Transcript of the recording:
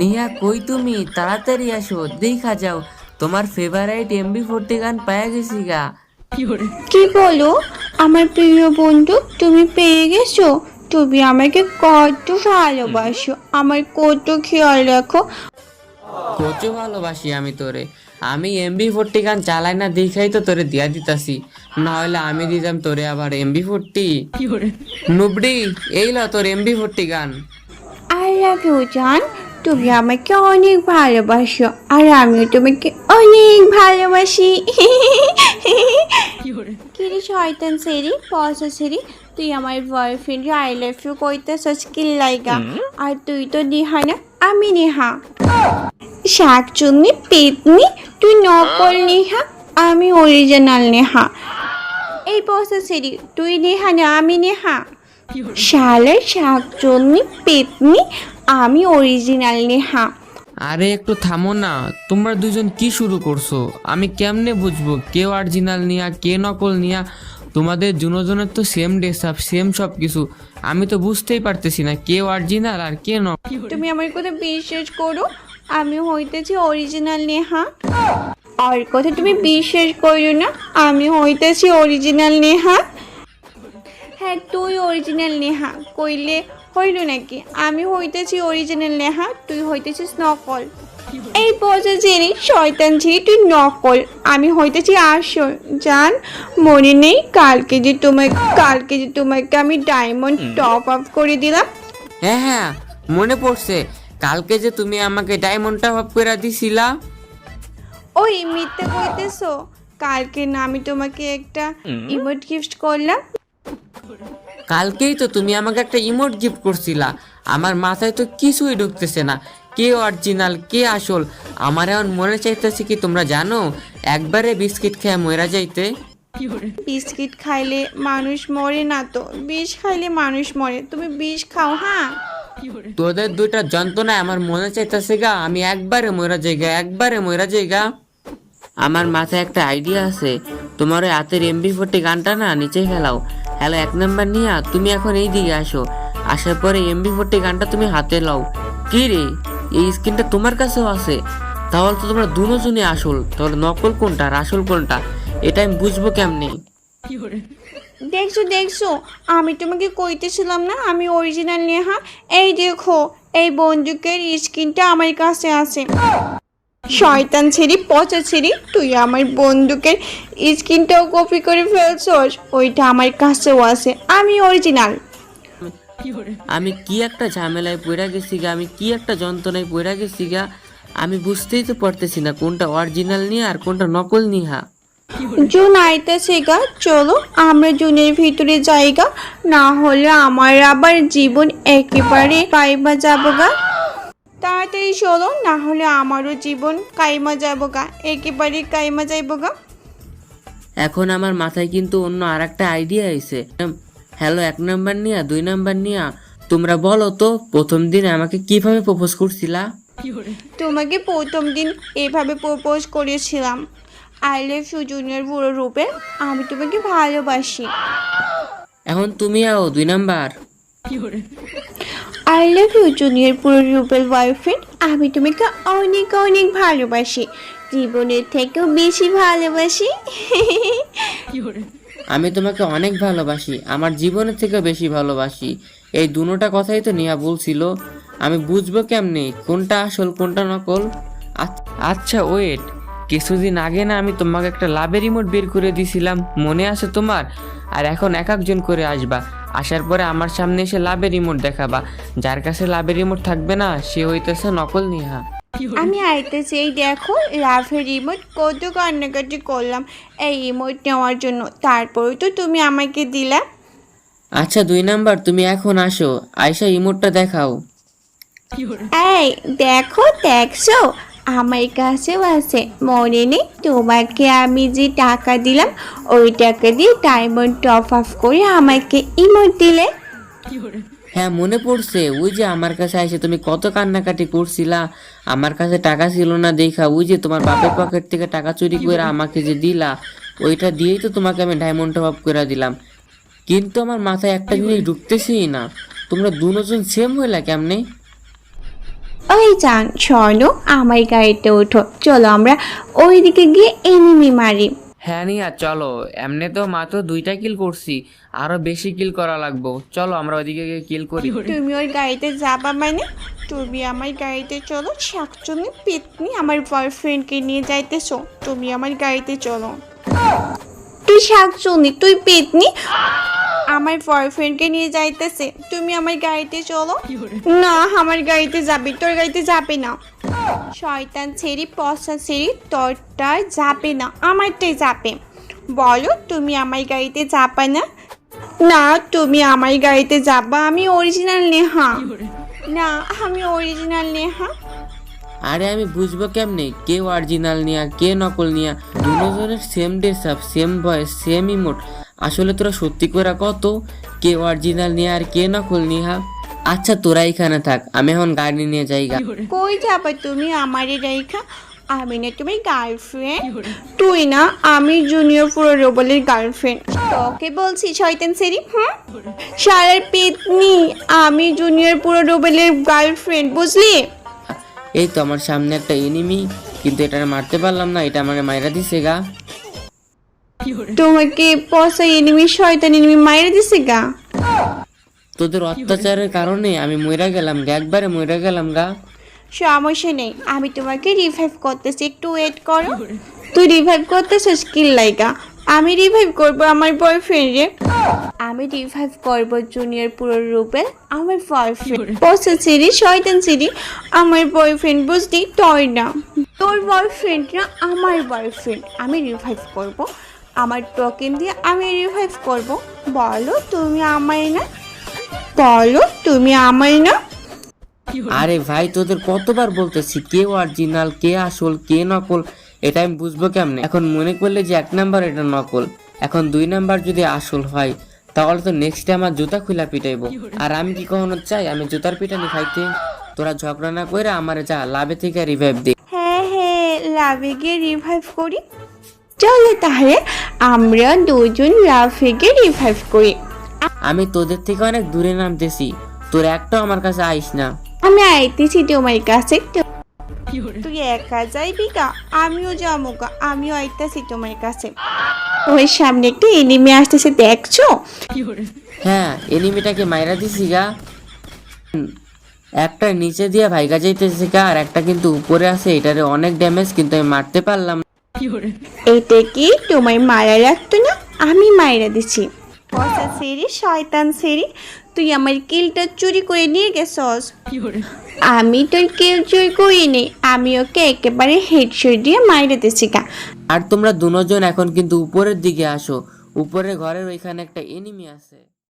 নিহা কই তুমি? তাড়াতাড়ি আসো দেখা যাও। তোমার ফেভারাইট এমবি ফোরটি গান পাওয়া গেছি গা। কি বলো? আমার প্রিয় বন্ধু তুমি পেয়ে গেছো? তুমি আমাকে কত ভালোবাসো। আমার কত খেয়াল রাখো। কচু ভালোবাসি আমি তোরে। আমি এমবি ফোরটি গান চালাই না দেখাই তো তোরে দিয়া দিতাছি। না হলে আমি দিতাম তোরে আবার এমবি ফোরটি নুবড়ি এই ল তোর MP forty gun. I love you জান। তুমি আমাকে অনেক ভালোবাসো আর আমিও তোমাকে অনেক ভালোবাসি। কিরে শয়তান সেরি পয়সা সেরি তুই আমার বয়ফ্রেন্ড আই লাভ ইউ কইতেছস কি লাইগা? আর তুই তো নেহা না আমি নেহা। শাক চুন্নি পেতনি তুই নকল নেহা আমি অরিজিনাল নেহা। এই পয়সা সেরি তুই নেহা না আমি নেহা। শালের শাক চুন্নি পেতনি আমি অরিজিনাল নেহা আরে একটু থামো না তোমরা দুজন কি শুরু করছ? আমি কেমনে বুঝব? কে অরিজিনাল নিয়া কে নকল নিয়া? তোমাদের জুনোজনের তো সেম ড্রেস আপ সেম সব কিছু আমি তো বুঝতেই পারতেছি না কে অরিজিনাল আর কে নকল। তুমি আমার কথা বিশ্বাস করো? আমি হইতেছি অরিজিনাল নেহা আর কথা তুমি বিশ্বাস করো না আমি হইতেছি অরিজিনাল নেহা হ্যাঁ। তুই অরিজিনাল নেহা কইলে হইল নাকি? আমি হইতেছি অরিজিনাল নেহা তুই হইতেছিস নকল। এই বজা জেনে শয়তান ছিলি তুই নকল। আমি হইতেছি আসল। জান মনে নেই কালকে যে তোমার কালকে যে তোমাকে আমি ডায়মন্ড টপ আপ করে দিলাম। হ্যাঁ হ্যাঁ মনে পড়ছে। কালকে যে তুমি আমাকে ডায়মন্ড টপ ভাব করে দিছিলা। ওই মিথ্যে কইতেছো। কালকে না আমি তোমাকে একটা ইমোট গিফট করলাম। কালকেই তো তুমি আমাকে একটা ইমোট গিফট করছিলা। আমার মাথায় তো কিছুই ঢুকতেছে না। কে অরিজিনাল কে আসল? আমার এখন মনে চাইতেছে কি তোমরা জানো? একবারে বিস্কিট খেয়ে মরা যাইতে। বিস্কিট খাইলে মানুষ মরে না তো? বিষ খাইলে মানুষ মরে। তুমি বিষ খাও হ্যাঁ? তোদের দুইটা যন্ত্রণায় আমার মনে চাইতেছে গা আমি একবারে মরা যাইগা একবারে মরা যাইগা। আমার মাথায় একটা আইডিয়া আছে। তোমার ওই হাতের এমবি ফোরটি গানটা না নিচে ফেলাও। হ্যালো এক নাম্বার নিয়া তুমি এখন এই দিকে আসো। আসার পরে এমবি ফোরটি গানটা তুমি হাতে লাও। কি রে? এই স্ক্রিনটা তোমার কাছেও আছে? তাহলে তো তোমরা দুজনই আসল। তাহলে নকল কোনটা? আর আসল কোনটা? এটা আমি বুঝব কেমনে? দেখছ দেখছ, আমি তোমাকে কইতেছিলাম না, আমি অরিজিনাল নেহা। এই দেখো, এই বন্দুকের স্কিনটা আমার কাছে আছে। শয়তান ছেড়ি পচা ছেড়ি তুই আমার বন্দুকের স্কিনটাও কপি করে ফেলছস। ওইটা আমার কাছেও আছে আমি অরিজিনাল আমি কি একটা ঝামেলায় পড়ে গেছি গা আমি কি একটা যন্ত্রণায় পড়ে গেছি গা আমি বুঝতেই তো পারতেছি না কোনটা অরিজিনাল নিয়ে আর কোনটা নকল নিহা। জুন আইতেছে গা চলো আমরা জুনের ভিতরে যাইগা না হলে আমার আবার জীবন একেবারে পাইবা যাব গা। তাড়াতাড়ি চলো না হলে আমারও জীবন কাইমা যাব গা। একেবারে কাইমা যাইবো গা। এখন আমার মাথায় কিন্তু অন্য আর একটা আইডিয়া আইছে হ্যালো এক নাম্বার নিয়া দুই নাম্বার নিয়া তোমরা বলো তো প্রথম দিন আমাকে কীভাবে প্রপোজ করছিলা? তোমাকে প্রথম দিন এভাবে প্রপোজ করেছিলাম। আই লাভ ইউ জুনিয়র বুড়ো রূপে। আমি তোমাকে ভালোবাসি। এখন তুমি আও দুই number. I love you junior পুরো রূপের বয়ফ্রেন্ড আমি তোমাকে অনেক অনেক ভালোবাসি। জীবনের থেকেও বেশি ভালোবাসি। আমি তোমাকে অনেক ভালোবাসি। আমার জীবনের থেকে বেশি ভালোবাসি। এই দুটোটা কথাই তো নিয়া বলছিল আমি বুঝব কেমনে? কোনটা আসল, কোনটা নকল? আচ্ছা ওয়েট কিছুদিন আগে না আমি তোমাকে একটা লাভের রিমোট বের করে দিছিলাম। মনে আছে তোমার? আর এখন এক একজন করে আসবা। আসার পরে আমার সামনে এসে লাভের রিমোট দেখাবা। যার কাছে লাভের রিমোট থাকবে না সে হইতেছে নকল নিহা। আমি আইতেছি এই দেখো লাভের রিমোট কত কান্নাকাটি করলাম। এই রিমোট নেওয়ার জন্য। তারপরে তো তুমি আমাকে দিলা। আচ্ছা দুই নাম্বার তুমি এখন আসো। আয়সা রিমোটটা দেখাও। এই দেখো দেখছ? আমার কাছেও আছে। মনে নেই তোমাকে আমি যে টাকা দিলাম, ওই টাকা দিয়ে ডায়মন্ড টপ আপ করে আমাকে ইমোট দিলে। হ্যাঁ মনে পড়ছে। ওই যে আমার কাছে এসে তুমি কত কান্নাকাটি করছিলা। আমার কাছে টাকা ছিল না দেখা, ওই যে তোমার বাপের পকেট থেকে টাকা চুরি করে আমাকে যে দিলা, ওইটা দিয়েই তো তোমাকে আমি ডায়মন্ড টপ করে দিলাম। কিন্তু আমার মাথায় একটা জিনিস ঢুকতেছেই না। তোমরা দুজন সেম হইলা কেমনে? ওই যান চলো আমার গাড়িতে ওঠো। চলো আমরা ওইদিকে গিয়ে এনিমি মারি। হ্যাঁ নিয়া চলো। এমনি তো মাত্র দুইটা কিল করছি। আরও বেশি কিল করা লাগবো। চলো আমরা ওইদিকে গিয়ে কিল করি। তুমি ওর গাড়িতে যাবা মানে? তুমি আমার গাড়িতে চলো শাকচুনি পেতনি আমার বয়ফ্রেন্ডকে নিয়ে যাইতেছো। তুমি আমার গাড়িতে চলো। তুই শাকচুনি তুই পেতনি? আমার বয়ফ্রেন্ডকে নিয়ে যাইতেছে। তুমি আমার গাড়িতে চলো। না, আমার গাড়িতে যাবি, তোর গাড়িতে যাবে না। শয়তান ছেড়ি পশা ছেড়ি, তোরটা যাবে না, আমারটাই যাবে। বলো, তুমি আমার গাড়িতে যাবা না? না, তুমি আমার গাড়িতে যাবা, আমি অরিজিনাল নেহা। না, আমি অরিজিনাল নেহা। আরে, আমি বুঝব কেমনে? কে অরিজিনাল নিয়া, কে নকল নিয়া? দুজনের same dress up same voice same emote আসলে তোরা সত্যি করে কত কে অরিজিনাল নিয়ে আর কে নকল নিয়া আচ্ছা তোরা এখানে থাক আমি এখন গাড়ি নিয়ে যাইগা। কই যাবা তুমি আমারে রেখা আমি না তুমি গার্লফ্রেন্ড তুই না আমি জুনিয়র পুরো রোবলের গার্লফ্রেন্ড তোকে বলছি শয়তান সেরি হুম? সারার পেতনি আমি জুনিয়র পুরো রোবেলের গার্লফ্রেন্ড বুঝলি? এই তো আমার সামনে একটা এনিমি কিন্তু এটা মারতে পারলাম না এটা আমার মাইরা দিছে গা। তোমাকে পয়সা এনিমি শয়তান এনিমি মাইরে দিছে গা। তোদের অত্যাচারের কারণে আমি মইরা গেলাম গা একবারে মইরা গেলাম গা। সমস্যা নেই আমি তোমাকে রিভাইভ করতেছি একটু ওয়েট করো। তুই রিভাইভ করতেছিস স্কিল লাইকা আমি রিভাইভ করব আমার বয়ফ্রেন্ডে আমি রিভাইভ করব জুনিয়র পুরো রূপে আমার বয়ফ্রেন্ড পয়সা সিরি শয়তান সিরি আমার বয়ফ্রেন্ড বুঝলি তোর না। তোর বয়ফ্রেন্ড না আমার বয়ফ্রেন্ড আমি রিভাইভ করব আমার টোকেন দিয়ে আমি রিভাইভ করব। বলো তুমি আমায় না। বলো তুমি আমায় না। আরে ভাই তোদের কতবার বলতেছি কে অরিজিনাল কে আসল কে নকল এটা আমি বুঝব কেমনে? এখন মনে করলে যে এক নাম্বার এটা নকল। এখন দুই নাম্বার যদি আসল হয় তাহলে তো নেক্সট আমার জুতা খুলা পিটাইবো। আর আমি কি কখনো চাই? আমি জুতার পিটানি খাইতে। তোরা ঝগড়া না করে আমার যা লাভে থেকে রিভাইভ দে। হ্যাঁ হ্যাঁ লাভে গিয়ে রিভাইভ করি। চলো তাহলে আমরা দুজন গিয়ে রিভাইভ করি। আমি তোদের থেকে অনেক দূরে নামতেছি তোর একটাও আমার কাছে আইস না। আমি আইতেছি তোমার কাছে। তুই একা যাইবি গা আমিও যাব গা আমিও আইতেছি তোমার কাছে। ওই সামনে একটা এনিমি আসতেছে দেখছ? হ্যাঁ এনিমিটাকে মাইরা দিছি গা। হুম, একটা নিচে দিয়ে ভাইগা যাইতেছে গা আর একটা কিন্তু উপরে আছে এটারে অনেক ড্যামেজ কিন্তু আমি মারতে পারলাম। এটা কি তোমার মারা রাখতো না? আমি মাইরা দিছি। পয়সা সেরি শয়তান সেরি তুই আমার কিলটা চুরি করে নিয়ে গেছস। আমি তোর কিল চুরি করিনি আমি ওকে একেবারে হেডশট দিয়ে মাইরে দিছি গা। আর তোমরা দুজন এখন কিন্তু উপরের দিকে আসো। উপরে ঘরের ওইখানে একটা এনিমি আছে।